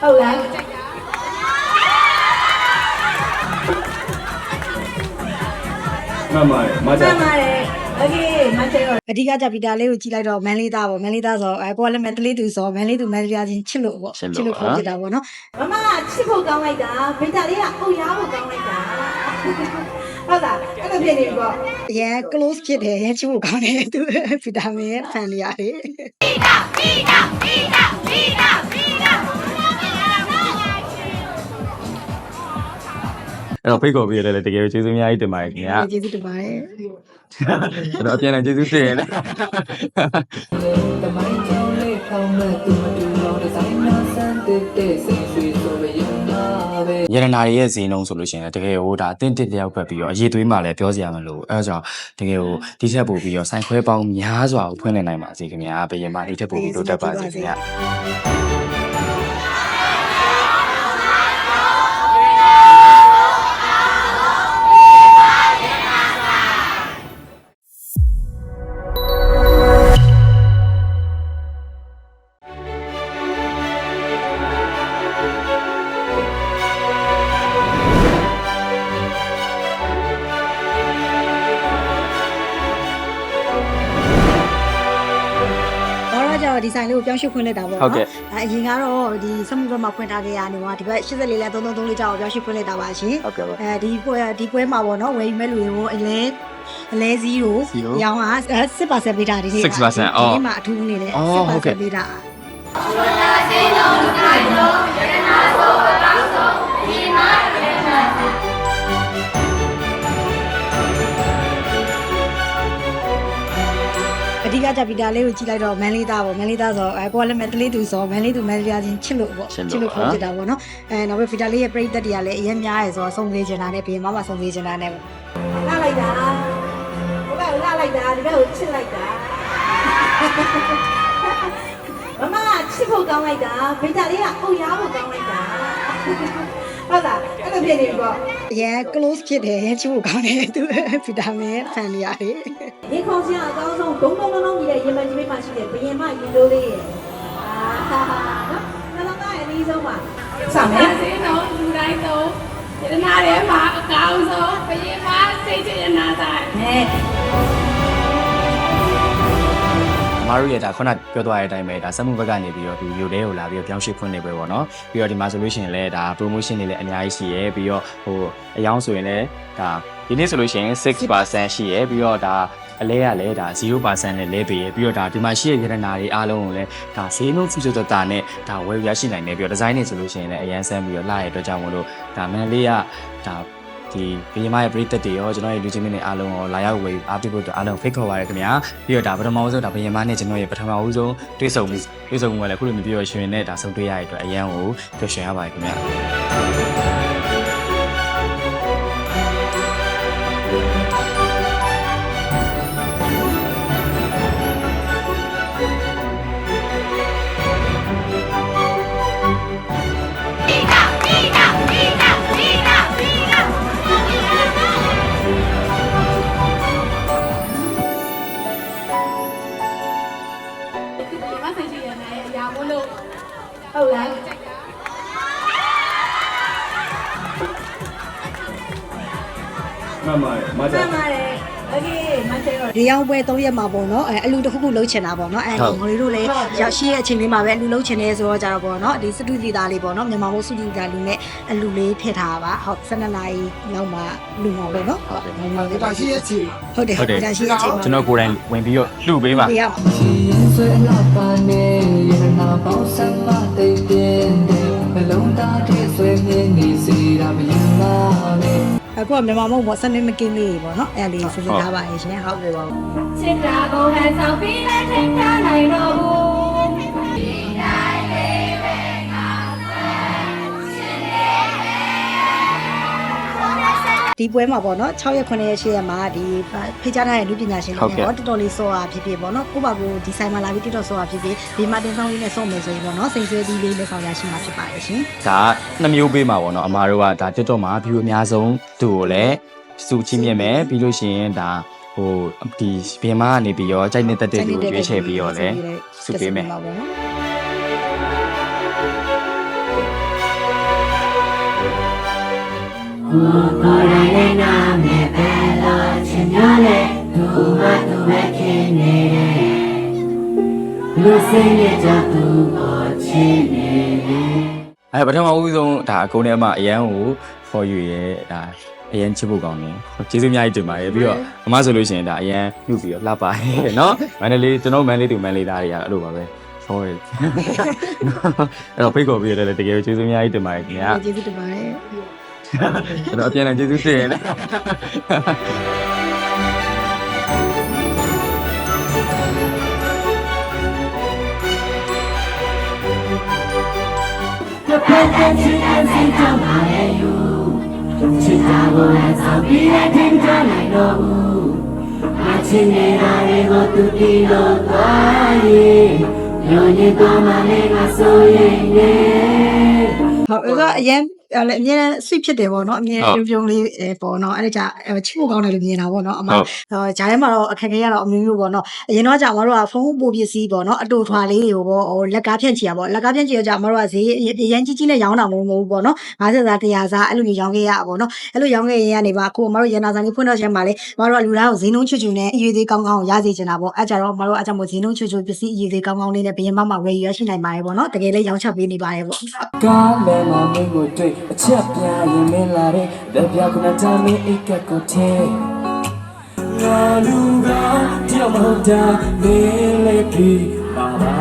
ဟုတ်လားမှန်ပါတယ်မကြမှန်ပါတယ် okay မကြတော့အဓိကကြပီတာလေးကိုကြည့်လိုက်တော့မန်လေးသားပေါ့မန်လေးသားဆိုအဲကိုကလည်းမန်လေးသူဆိုမန်လေးသူမန်လေးသားချင်းချစ်လို့ပေါ့ချစ်လို့ခေါ်ကြတာပေါ့နော်မမကချစ်ဖို့ကောင်းလိုက်တာပီတာလေးကအုတ်ရားဖို့ကောင်းလိုက်တာဟုတ်လားအဲ့လိုဖြစ်နေပေါ့အရင် close ဖြစ်တယ်ရန်ချဖို့ကောင်းတယ်သူဗီတာမင်ရဲ့ fan တွေရတယ်ဗီတာဗီတာဗီတာဗီတာ အဲ့တော့ဖိတ်ခေါ်ပေးရတယ်လေတကယ်ကျေးဇူးအများကြီးတင်ပါတယ်ခင်ဗျာကျေးဇူးတင်ပါတယ်အဲ့တော့အပြန်အလှန်ကျေးဇူးတင်ရတယ်တမိုင်းကြောင်းလေးထောင်းမဲ့သူမတူတော့ဒီဇိုင်းနာဆန်းတဲ့တဲ့စိတ်ဆွေးဆိုရရင်လာပဲရတနာရဲ့ဇင်းလုံးဆိုလို့ရှိရင်လည်းတကယ်ဟိုဒါအသင့်တစ်တယောက်ပဲပြီးတော့အရေးသွေးမှလည်းပြောစရာမလိုအဲဒါကြောင့်တကယ်ဟိုဒီချက်ပို့ပြီးတော့ဆိုင်ခွဲပေါင်းများစွာကိုဖွင့်နေနိုင်ပါစေခင်ဗျာဘယင်မဒီချက်ပို့ပြီးတော့တက်ပါစေခင်ဗျာ ဒီဆိုင်လေးကိုပြောင်းရွှေ့ခွင့်လိုက်တာပေါ့ဟုတ်ကဲ့အဲအရင်ကတော့ဒီစမှုဘက်မှာဖွင့်ထားခဲ့ရနေမှာဒီဘက်84လဲ333လေးကြောင့်ပြောင်းရွှေ့ခွင့်လိုက်တာပါရှင်ဟုတ်ကဲ့ပါအဲဒီပွဲဒီပွဲမှာပေါ့နော်ဝယ်ယူမဲ့လူတွေကိုအလဲအလဲ0 0ရောင်းက6%ပေးတာဒီနေ့6%အော်ဒီမှာအထူးအနေနဲ့အော်ဟုတ်ကဲ့6%ပေးတာအဓိက ကြဗီတာလေးကိုကြည့်လိုက်တော့မန်လေးသားပေါ့မန်လေးသားဆိုအဲကိုကလည်းမန်တလေးသူဆိုမန်လေးသူမန်လေးသားချင်းချစ်လို့ပေါ့ချစ်လို့ခေါ်ကြတာပေါ့နော်အဲနောက်ပြီးဗီတာလေးရဲ့ပရိသတ်တွေကလည်းအရင်များရဲဆိုတော့စုံသေးချင်တာနဲ့ပြင်မမစုံသေးချင်တာနဲ့ပေါ့လှလိုက်တာဟိုဘက်လှလိုက်တာဒီဘက်ကိုချစ်လိုက်တာမမချစ်ဖို့ကောင်းလိုက်တာဗီတာလေးကအုပ်ရားဖို့ကောင်းလိုက်တာ ဟုတ်လားအဲ့လိုဖြစ်နေပြီပေါ့အရင် close ဖြစ်တယ်အရင်ချစ်ဖို့ကောင်းတယ်သူဗီတာမင်ရဲ့ fan တွေရတယ်ဒီခေါင်းစရာအကောင်းဆုံးဒုံဒုံဒုံဒုံကြီးတဲ့ရင်မကြီးပေးမှရှိတယ်ဘယင်မရင်လို့လေးရဲ့အာနော်နှလုံးသားရဲ့အနည်းဆုံးပါစမယ်စင်းတော့လူတိုင်းတော့ယတနာထဲမှာအကောင်းဆုံးဘယင်မစိတ်ချရနာဆိုင်နဲ မတို့ရတာခုနပြောသွားတဲ့အတိုင်းပဲဒါစက်မှုဘက်ကနေပြီးတော့ဒီ video လေးကိုလာပြီးတော့ပြောင်းရွှေ့ဖွင့်နေပဲပေါ့နော်ပြီးတော့ဒီမှာဆိုလို့ရှိရင်လည်းဒါ promotion တွေလည်းအများကြီးရှိရဲပြီးတော့ဟိုအယောင်းဆိုရင်လည်းဒါဒီနေ့ဆိုလို့ရှိရင်6%ရှိရဲပြီးတော့ဒါအလဲရလဲဒါ0%နဲ့လဲပေးရပြီးတော့ဒါဒီမှာရှိတဲ့ရတနာတွေအားလုံးကိုလည်းဒါဈေးနှုန်းစုစုတတာနဲ့ဒါဝယ်ရရှိနိုင်တယ်ပြီးတော့ဒီဇိုင်းတွေဆိုလို့ရှိရင်လည်းအရန်ဆန်းပြီးတော့လှရတဲ့အတွက်ကြောင့်မလို့ဒါမန်လေးကဒါ ဒီဘီယမရဲ့ပရိသတ်တွေရောကျွန်တော်ရဲ့လူချင်းမင်းတွေအားလုံးရောလာရောက်ဝယ်အားပေးဖို့အတွက်အားလုံးဖိတ်ခေါ်ပါရခင်ဗျာပြီးတော့ဒါပထမဆုံးဒါဘီယမနဲ့ကျွန်တော်ရဲ့ပထမဦးဆုံးတွေ့ဆုံမှုတွေ့ဆုံမှုကလည်းခုလိုမျိုးပြောရရှင်နဲ့ဒါဆုံတွေ့ရတဲ့အတွက်အရန်ကိုပျော်ရွှင်ရပါတယ်ခင်ဗျာ ဟုတ်လား ဒီရောက်ပွဲ3ရက်မှာပေါ့နော်အဲအလူတစ်ခုခုလုံးချင်တာပေါ့နော်အဲဟုတ်ငွေတို့လည်းရောက်ရှိရဲ့အချိန်လေးမှာပဲအလူလုံးချင်နေဆိုတော့ကြတော့ပေါ့နော်ဒီစတူဒီသားလေးပေါ့နော်မြန်မာဘုတ်စတူဒီသားလူနဲ့အလူလေးထည့်ထားတာပါဟုတ်12နာရီလောက်မှလူမှာပေါ့နော်ဟုတ်တယ်ဒါရှိရဲ့အချိန်ဟုတ်တယ်ဟုတ်တယ်ဒါရှိရဲ့အချိန်မှာကျွန်တော်ကိုယ်တိုင်ဝင်ပြီးတော့လှုပ်ပေးပါဒီကချီရင်ဆွဲလာပါနဲ့ရတနာပေါင်းစမ်းမတိတ်ပြင်းတဲ့ဘလုံးသားတဲ့ဆွဲမြင်းနေစီတာမရင်လာနဲ့ အခုကမြန်မာမဟုတ်ပေါ့စနေမကင်းလေးပေါ့နော်အဲ့လေးစစ်စစ်ထားပါရဲ့ရှင်ဟုတ်တယ်ပါချစ်တာကိုဟန်ဆောင်ပြီးလဲထိန်ထားနိုင်တော့ ဒီပွဲမှာပေါ့နော်6ရက်9ရက်10ရက်မှာဒီဖိတ်ကြားထားတဲ့လူပညာရှင်တွေပေါ့တော်တော်လေးစောတာဖြစ်ဖြစ်ပေါ့နော်ကိုယ့်ဘာကိုဒီဆိုင်မှာလာပြီးတိတော့စောတာဖြစ်ဖြစ်ဒီမှာတင်ဆောင်လေးနဲ့စောမယ်ဆိုရင်ပေါ့နော်စိတ်ဆွဲသီးလေးလက်ဆောင်ရရှိမှာဖြစ်ပါတယ်ရှင်ဒါနှစ်မျိုးပေးမှာပေါ့နော်အမားတို့ကဒါ TikTok မှာ view အများဆုံးသူ့ကိုလည်းစုချင်းမြင်မယ်ပြီးလို့ရှိရင်ဒါဟိုဒီပြင်မကနေပြီးတော့ကြိုက်နေတဲ့တဲ့သူကိုရွေးချယ်ပြီးတော့လည်းစုပေးမယ်ပေါ့နော် အဲပထမဦးဆုံးဒါအကုန်နဲ့အမအရန်ကိုခေါ်ယူရဲဒါအရန်ချစ်ဖို့ကောင်းတယ်ကျေးဇူးအများကြီးတင်ပါတယ်ပြီးတော့အမဆိုလို့ရှိရင်ဒါအရန်ပြုပြီးတော့လှပရဲเนาะမန္တလေးကျွန်တော်မန္တလေးသူမန္တလေးသားတွေကအဲ့လိုပါပဲဟောရဲအဲ့တော့ဖိတ်ခေါ်ပြီးရတယ်တကယ်ကျေးဇူးအများကြီးတင်ပါတယ်ခင်ဗျာ ကျေးဇူးတင်ပါတယ် အဲ့တော့အပြန်အလှန်ကျေးဇူးတင်ရတယ်ဟုတ်အဲ့တော့အရင် အဲ့လေအမြဲတမ်း sweet ဖြစ်တယ်ပေါ့နော်အမြဲဟုတ်ပြုံးပြုံးလေးအဲပေါ့နော်အဲ့ဒါကြအဲ့ချစ်ဖို့ကောင်းတယ်လို့မြင်တာပေါ့နော်အမဟုတ်ဟိုဂျာထဲမှာတော့အခက်အခဲရတော့အမျိုးမျိုးပေါ့နော်အရင်တော့ကြာမတို့ကဖုန်းပို့ပစ္စည်းပေါ့နော်အတူထွာလေးတွေကိုပေါ့ဟိုလက်ကားဖြန့်ချီရပေါ့လက်ကားဖြန့်ချီရကြမတို့ကဈေးအရင်ကြီးကြီးနဲ့ရောင်းတာမဟုတ်ဘူးပေါ့နော်50စား100စားအဲ့လိုမျိုးရောင်းခဲ့ရပါပေါ့နော်အဲ့လိုရောင်းခဲ့ရင်ကနေပါအခုမတို့ရန်နာဆိုင်လေးဖွင့်တော့ချက်မှာလေမတို့ကလူသားကိုဈေးနှုန်းချွတ်ချွတ်နဲ့အရွေသေးကောင်းကောင်းရစေချင်တာပေါ့အဲ့ကြတော့မတို့အကြောင့်မို့ဈေးနှုန်းချွတ်ချွတ်ပစ္စည်းအရွေသေးကောင်းကောင်းလေးနဲ့ဘယင်မမဝယ်ရရှိနိုင်ပါတယ်ပေါ့နော်တကယ်လည်းရောင်းချပေးနေပါတယ်ပေါ့ကားလဲမမင်းကိုတွေ့အချက်ပြရင်မင်းလာတဲ့လက်ပြခုနတမ်းမင်းအိတ်ကက်ကိုထဲငါလူကတယောက်မဟုတ်တာမင်းလေးပြီးပါပါ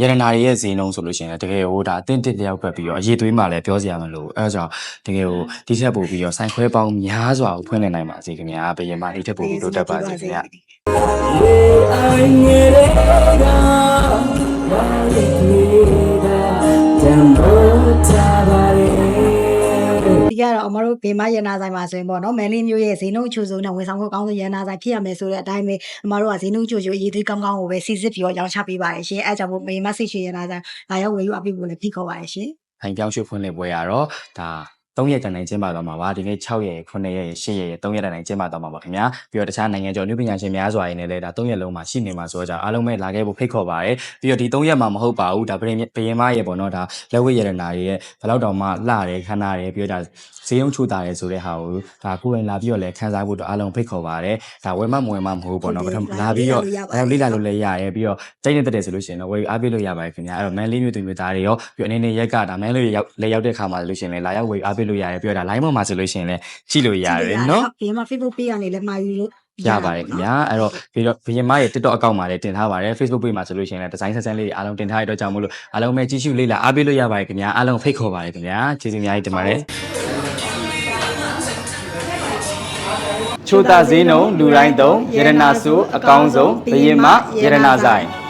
ရတနာတွေရဲ့ဈေးနှုန်းဆိုလို့ရှိရင်လည်းတကယ်ဟိုဒါအတင်းတစ်တယောက်ဖက်ပြီးတော့အရေးသွေးမှလည်းပြောစရာမလိုအဲဒါကြောင့်တကယ်ဟိုဒီချက်ပို့ပြီးတော့ဆိုင်ခွဲပေါင်းများစွာကိုဖွင့်လှစ်နိုင်ပါစေခင်ဗျာဘယ်ရင်မှဒီထက်ပို့ပြီးတော့တက်ပါစေခင်ဗျာအို င်ငယ်လေးကဘာလေးတွေ့တာတမ်ဖို့တာပါလေဒီကတော့အမတို့ဘေမရနာဆိုင်မှာဆိုရင်ပေါ့နော်မဲလင်းမျိုးရဲ့ဈေးနှုန်းအချို့ဆုံးနဲ့ဝန်ဆောင်မှုကောင်းဆုံးရနာဆိုင်ဖြစ်ရမယ်ဆိုတဲ့အတိုင်းပဲအမတို့ကဈေးနှုန်းချို့ချို့အရေးသေးကောင်းကောင်းကိုပဲစီစစ်ပြီးတော့ရောင်းချပေးပါတယ်ရှင်အဲကြောင့်မို့ဘေမစိတ်ချရနာဆိုင်လာရောက်ဝယ်ယူအပ်ပြီးဖို့လည်းဖိတ်ခေါ်ပါတယ်ရှင်ထိုင်ပြောင်းရွှေ့ဖွင့်လှစ်ပွဲရတော့ဒါ 3ရက်တန်တိုင်းကျင်းပသွားမှာပါဒီနေ့6ရက်9ရက်10ရက်3ရက်တန်တိုင်းကျင်းပသွားမှာပါခင်ဗျာပြီးတော့တခြားနိုင်ငံကျော်လူပညာရှင်များစွာရင်းနဲ့လည်းဒါ3ရက်လုံးမှာရှိနေမှာဆိုတော့ကြောင့်အားလုံးပဲလာခဲ့ဖို့ဖိတ်ခေါ်ပါတယ်ပြီးတော့ဒီ3ရက်မှာမဟုတ်ပါဘူးဒါဘရင်ဘရင်မရဲ့ပေါ့နော်ဒါလက်ဝဲရတနာရဲ့ဘယ်တော့တောင်မှလှတယ်ခမ်းနာတယ်ပြီးတော့ဒါဈေးရုံချူတာတယ်ဆိုတဲ့ဟာကိုဒါကိုယ်တိုင်လာပြီးတော့လည်းခန်းစားဖို့တော့အားလုံးဖိတ်ခေါ်ပါတယ်ဒါဝယ်မမဝယ်မမဟုတ်ပေါ့နော်ပထမလာပြီးတော့အဲလေးလာလို့လည်းရတယ်ပြီးတော့စိတ်နဲ့တက်တယ်ဆိုလို့ရှိရင်တော့ဝယ်အားပေးလို့ရပါတယ်ခင်ဗျာအဲ့တော့မန်လေးမျိုးသူမျိုးသားတွေရောပြီးတော့အနေနဲ့ရက်ကဒါမန်လေးရောက်လက်ရောက်တဲ့ခါမှာလို့ရှိရင်လည်းလာရောက်ဝယ်အားပေးလို့ရတယ်ပြီးတော့ဒါ line ပေါ်မှာဆိုလို့ရှိရင်လည်းကြည့်လို့ရတယ်နော်ဘေမ Facebook page ကနေလည်းမှာယူလို့ရပါတယ်ခင်ဗျာအဲ့တော့ပြီးတော့ဘရင်မရဲ့ TikTok account မှာလည်းတင်ထားပါတယ် Facebook page မှာဆိုလို့ရှိရင်လည်းဒီဇိုင်းဆက်ဆန်းလေးတွေအားလုံးတင်ထားရတဲ့အတွက်ကြောင့်မို့လို့အားလုံးပဲကြည့်ရှုလေ့လာအားပေးလို့ရပါတယ်ခင်ဗျာအားလုံးဖိတ်ခေါ်ပါတယ်ခင်ဗျာကျေးဇူးအများကြီးတင်ပါတယ်ချိုတာဈေးနှုံလူတိုင်းသုံးယရနာစုအကောင်းဆုံးဘရင်မယရနာဆိုင်